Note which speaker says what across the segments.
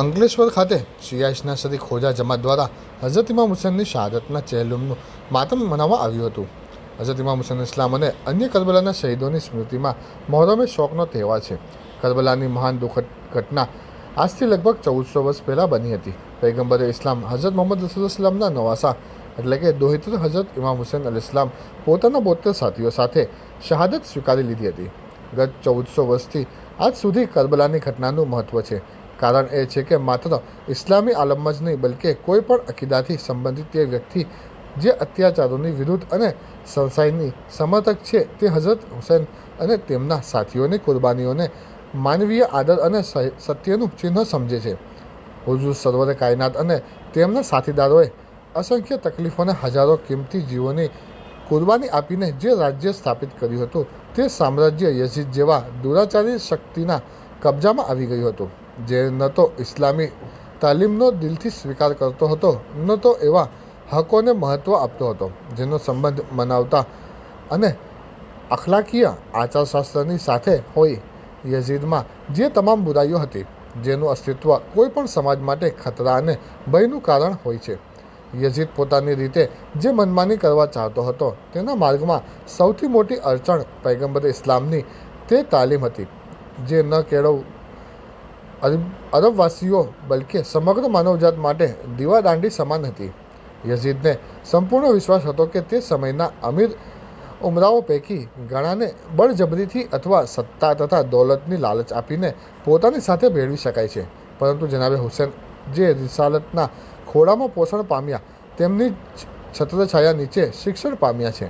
Speaker 1: અંકલેશ્વર ખાતે શિયાઈશના શરી ખોજા જમાત દ્વારા હઝરત ઇમામ હુસેનની શહાદતના ચહેલુમનું માતમ મનાવવામાં આવ્યું હતું. હઝરત ઇમામ હુસેન ઇસ્લામ અને અન્ય કરબલાના શહીદોની સ્મૃતિમાં મોહરમે શોકનો તહેવાર છે. કરબલાની મહાન દુઃખદ ઘટના આજથી લગભગ ચૌદસો વર્ષ પહેલાં બની હતી. પૈગંબરે ઇસ્લામ હઝરત મોહમ્મદ રસુલસ્લામના નવાસા એટલે કે દોહિત્ર હઝરત ઇમામ હુસેન અલ ઇસ્લામ પોતાના બોતેર સાથીઓ સાથે શહાદત સ્વીકારી લીધી હતી. ગત ચૌદસો વર્ષથી આજ સુધી કરબલાની ઘટનાનું મહત્ત્વ છે. કારણ એ છે કે માત્ર ઇસ્લામી આલમમાં જ નહીં, બલકે કોઈ પણ અકીદાથી સંબંધિત તે વ્યક્તિ જે અત્યાચારોની વિરુદ્ધ અને સંસાઈની સમર્થક છે તે હઝરત હુસેન અને તેમના સાથીઓની કુરબાનીઓને માનવીય આદર અને સત્યનું ચિહ્ન સમજે છે. હુજુર સર્વરે કાયનાત અને તેમના સાથીદારોએ અસંખ્ય તકલીફોને હજારો કિંમતી જીવોની કુરબાની આપીને જે રાજ્ય સ્થાપિત કર્યું હતું તે સામ્રાજ્ય યઝીદ જેવા દુરાચારી શક્તિના કબજામાં આવી ગયું હતું. જે ન તો ઇસ્લામી તાલીમનો દિલથી સ્વીકાર કરતો હતો, ન તો એવા હકોને મહત્ત્વ આપતો હતો, જેનો સંબંધ મનાવતા અને અખલાકીય આચારશાસ્ત્રની સાથે હોય યઝીદમાં જે તમામ બુરાઈઓ હતી, જેનું અસ્તિત્વ કોઈ પણ સમાજ માટે ખતરા અને ભયનું કારણ હોય છે. યઝીદ પોતાની રીતે જે મનમાની કરવા ચાહતો હતો, તેના માર્ગમાં સૌથી મોટી અડચણ પૈગંબર ઇસ્લામની તે તાલીમ હતી, જે ન કેળવ અરબવાસીઓ, બલકે સમગ્ર માનવજાત માટે દીવાદાંડી સમાન હતી. યઝીદને સંપૂર્ણ વિશ્વાસ હતો કે તે સમયના અમીર ઉમરાઓ પૈકી ઘણાને બળજબરીથી અથવા સત્તા તથા દોલતની લાલચ આપીને પોતાની સાથે ભેળવી શકાય છે. પરંતુ જનાબે હુસેન જે રિસાલતના ખોળામાં પોષણ પામ્યા, તેમની છત્રછાયા નીચે શિક્ષણ પામ્યા છે.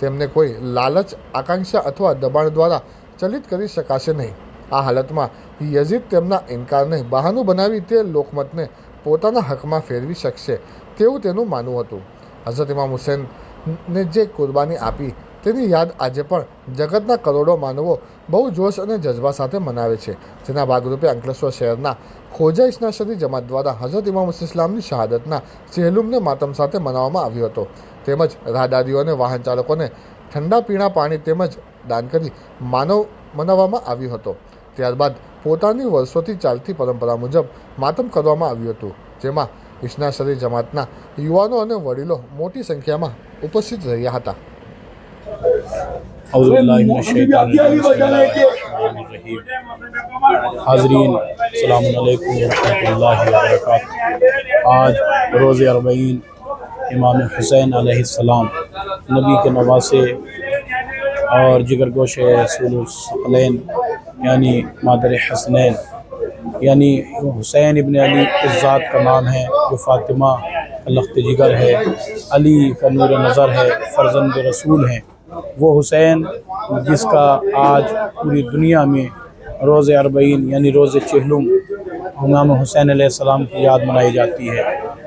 Speaker 1: તેમને કોઈ લાલચ, આકાંક્ષા અથવા દબાણ દ્વારા ચલિત કરી શકાશે નહીં. આ હાલતમાં યઝીદ તેમના ઇનકારને બહાનું બનાવી તે લોકમતને પોતાના હકમાં ફેરવી શકશે તેવું તેનું માનવું હતું. હઝરત ઇમામ હુસેનને જે કુરબાની આપી તેની યાદ આજે પણ જગતના કરોડો માનવો બહુ જોશ અને જજ્બા સાથે મનાવે છે. જેના ભાગરૂપે અંકલેશ્વર શહેરના ખોજા ઇસ્નાશરી જમાત દ્વારા હઝરત ઇમામ હુસેન ઇસ્લામની શહાદતના ચહેલુમને માતમ સાથે મનાવવામાં આવ્યો હતો. તેમજ રાહદારીઓ અને વાહન ચાલકોને ઠંડા પીણા પાણી તેમજ દાન કરી માનવ મનાવવામાં આવ્યો હતો. ત્યારબાદ પોતાની વર્ષોથી ચાલતી પરંપરા મુજબ માતમ કરવામાં આવ્યું હતું જેમાં ઇસ્ના શરીર જમાતના યુવાનો અને વડીલો મોટી સંખ્યામાં ઉપસ્થિત રહ્યા હતા
Speaker 2: हाजरीन सलामकुम आज रोज़ अरबईन इमाम हुसैन अलैहिस्सलाम नबी के नवासे और जिगर गोश یعنی مادر حسنین یعنی حسین ابن علی اس ذات کا نام ہے، جو فاطمہ لخت جگر ہے، علی کا نور نظر ہے، فرزند رسول ہیں۔ وہ حسین جس کا آج پوری دنیا میں روز اربعین یعنی روز چہلم امام حسین علیہ السلام کی یاد منائی جاتی ہے۔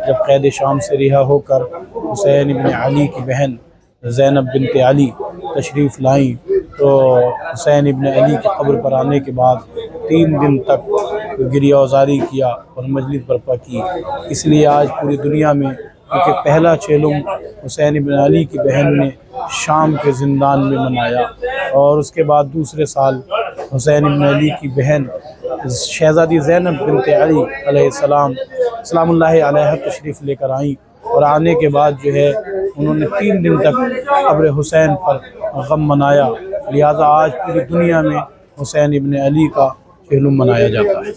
Speaker 2: جب قید شام سے رہا ہو کر حسین ابن علی کی بہن زینب بنت علی تشریف لائیں تو حسین ابن علی کی قبر پر آنے کے بعد تین دن تک گریہ وزاری کیا اور مجلس برپا کی۔ اس لیے آج پوری دنیا میں کیونکہ پہلا چیلم حسین ابن علی کی بہن نے شام کے زندان میں منایا اور اس کے بعد دوسرے سال حسین ابن علی کی بہن شہزادی زینب بنت علی علیہ السلام سلام اللہ علیہ تشریف لے کر آئیں اور آنے کے بعد جو ہے انہوں نے تین دن تک قبر حسین پر غم منایا۔ लिहाजा आज पूरी दुनिया में हुसैन इबन अली का चहलुम मनाया जाता है